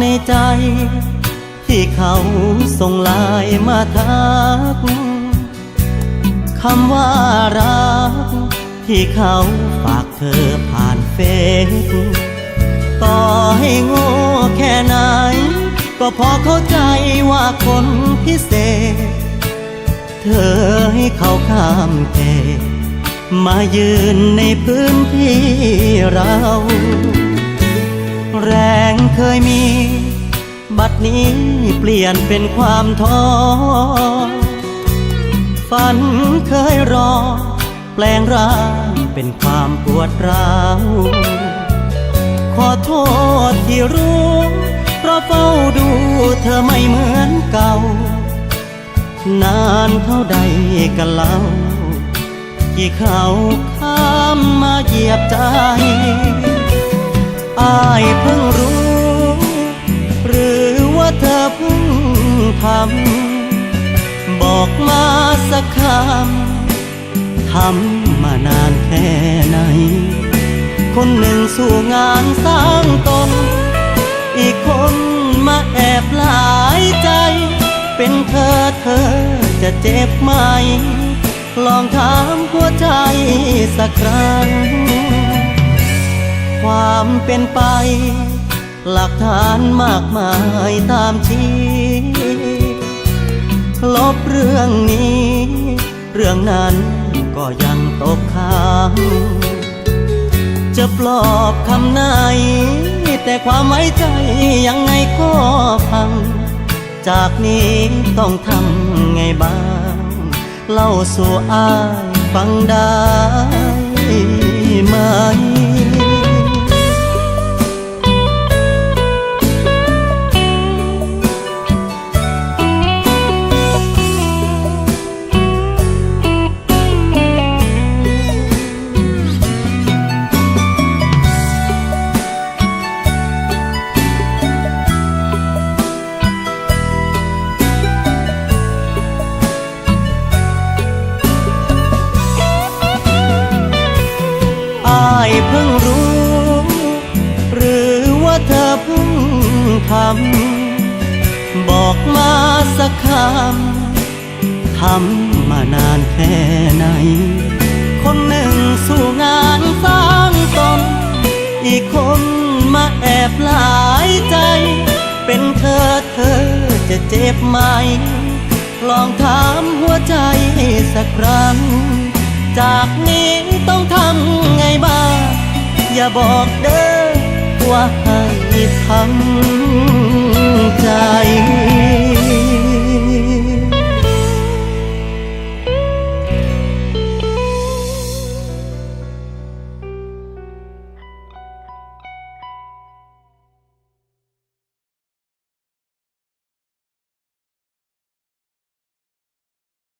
ในใจ ที่เขาส่งไลายมาทักคำว่ารัก ที่เขาฝากเธอผ่านเฟซต่อให้โง่แค่ไหน ก็พอเข้าใจว่าคนพิเศษ เธอให้เขาข้ามเขตมายืนในพื้นที่เรา แรงเคยมี บัดนี้เปลี่ยนเป็นความท้อ ฝันเคยรอ แปลงร่างเป็นความปวดร้าว ขอโทษที่รู้ เพราะเฝ้าดูเธอไม่เหมือนเก่า นานเท่าใดกันเล่าที่เขาข้ามมาเหยียบใจ อายเพิ่งรู้ หรือว่าเธอเพิ่งทำบอกมาสักคำทำมานานแค่ไหน คนหนึ่งสู่งานสร้างตน อีกคนมาแอบหลายใจ เป็นเธอเธอจะเจ็บไหม ลองถามหัวใจสักครั้ง ความเป็นไป หลักฐานมากมายตามชี้ลบเรื่องนี้ เรื่องนั้นก็ยังตกค้างจะปลอบคำไหน แต่ความไว้ใจยังไงก็พัง จากนี้ต้องทำไงบ้าง เล่าสู่อายฟังได้ไหม เพิ่งรู้ หรือว่าเธอเพิ่งทำบอกมาสักคำทำมานานแค่ไหน คนหนึ่งสู่งานสร้างตน อีกคนมาแอบหลายใจ เป็นเธอเธอจะเจ็บไหม ลองถามหัวใจสักครั้ง จากนี้ต้องทำไงบ้าง อย่าบอกเด้อว่าให้ทำใจ